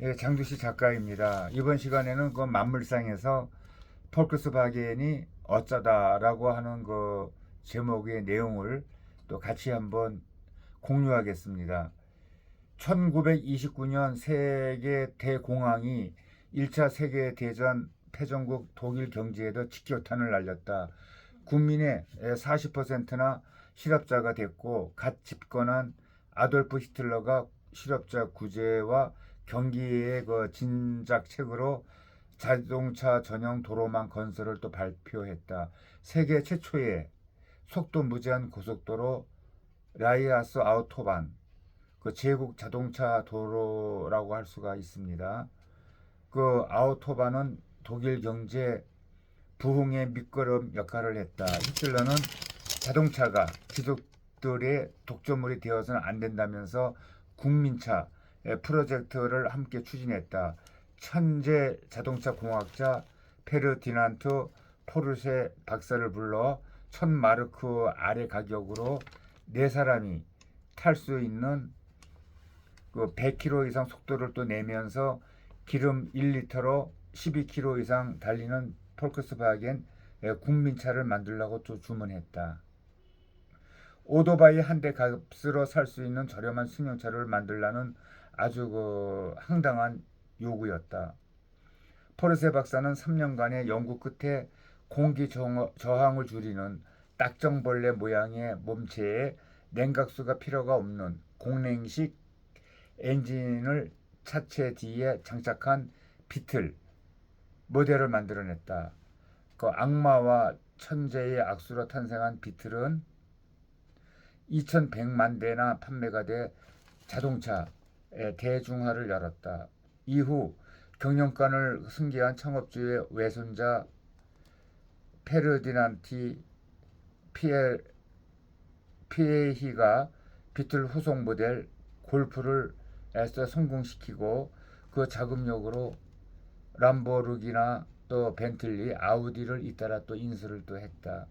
예, 장두시 작가입니다. 이번 시간에는 그 만물상에서 폴크스 바겐이 어쩌다라고 하는 그 제목의 내용을 또 같이 한번 공유하겠습니다. 1929년 세계 대공황이 1차 세계 대전 패전국 독일 경제에도 직격탄을 날렸다. 국민의 40%나 실업자가 됐고 갓 집권한 아돌프 히틀러가 실업자 구제와 경기의 그 진작책으로 자동차 전용 도로망 건설을 또 발표했다. 세계 최초의 속도 무제한 고속도로 라이아스 아우토반 그 제국 자동차 도로라고 할 수가 있습니다. 그 아우토반은 독일 경제 부흥의 밑거름 역할을 했다. 히틀러는 자동차가 귀족들의 독점물이 되어서는 안 된다면서 국민차 프로젝트를 함께 추진했다. 천재 자동차 공학자 페르디난트 포르쉐 박사를 불러 천 마르크 아래 가격으로 네 사람이 탈 수 있는 그 100km 이상 속도를 또 내면서 기름 1리터로 12km 이상 달리는 폴크스바겐 국민차를 만들라고 또 주문했다. 오토바이 한 대 값으로 살 수 있는 저렴한 승용차를 만들라는 아주 그 황당한 요구였다. 포르세 박사는 3년간의 연구 끝에 공기 저항을 줄이는 딱정벌레 모양의 몸체에 냉각수가 필요가 없는 공냉식 엔진을 차체 뒤에 장착한 비틀 모델을 만들어냈다. 그 악마와 천재의 악수로 탄생한 비틀은 2,100만 대나 판매가 돼 자동차의 대중화를 열었다. 이후 경영관을 승계한 창업주의 외손자 페르디난티 피에 피에히가 비틀 후속 모델 골프를 애써 성공시키고 그 자금력으로 람보르기나 또 벤틀리, 아우디를 잇따라 또 인수를 또 했다.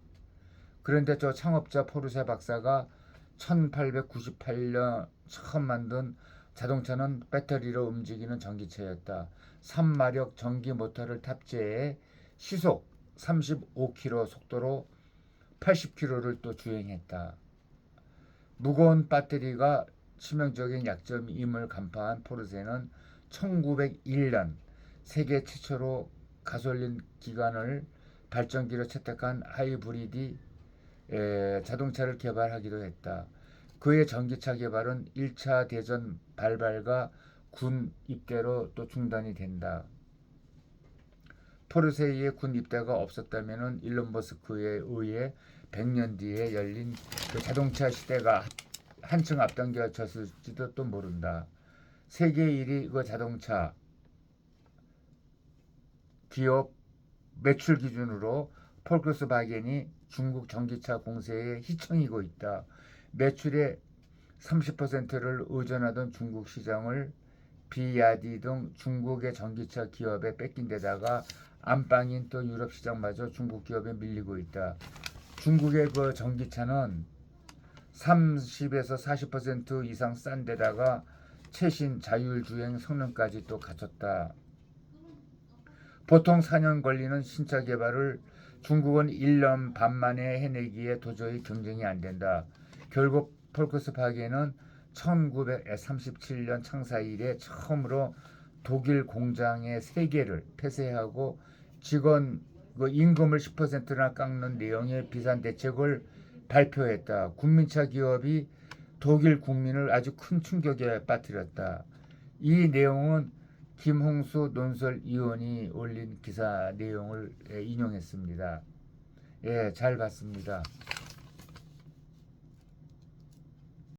그런데 저 창업자 포르쉐 박사가 1898년 처음 만든 자동차는 배터리로 움직이는 전기차였다. 3마력 전기 모터를 탑재해 시속 35km 속도로 80km를 또 주행했다. 무거운 배터리가 치명적인 약점임을 간파한 포르쉐는 1901년 세계 최초로 가솔린 기관을 발전기로 채택한 하이브리드 에, 자동차를 개발하기도 했다. 그의 전기차 개발은 1차 대전 발발과 군 입대로 또 중단이 된다. 포르쉐의 군 입대가 없었다면 일론 머스크에 의해 100년 뒤에 열린 그 자동차 시대가 한층 앞당겨졌을지도 또 모른다. 세계 1위 그 자동차 기업 매출 기준으로 폴크스바겐이 중국 전기차 공세에 희청이고 있다. 매출의 30%를 의존하던 중국 시장을 비야디 등 중국의 전기차 기업에 뺏긴 데다가 안방인 또 유럽 시장마저 중국 기업에 밀리고 있다. 중국의 그 전기차는 30에서 40% 이상 싼 데다가 최신 자율주행 성능까지 또 갖췄다. 보통 4년 걸리는 신차 개발을 중국은 1년 반 만에 해내기에 도저히 경쟁이 안 된다. 결국 폴크스바겐은 1937년 창사 이래 처음으로 독일 공장의 3개를 폐쇄하고 직원 그 임금을 10%나 깎는 내용의 비싼 대책을 발표했다. 국민차 기업이 독일 국민을 아주 큰 충격에 빠뜨렸다. 이 내용은 김홍수 논설 위원이 올린 기사 내용을 예, 인용했습니다. 예, 잘 봤습니다.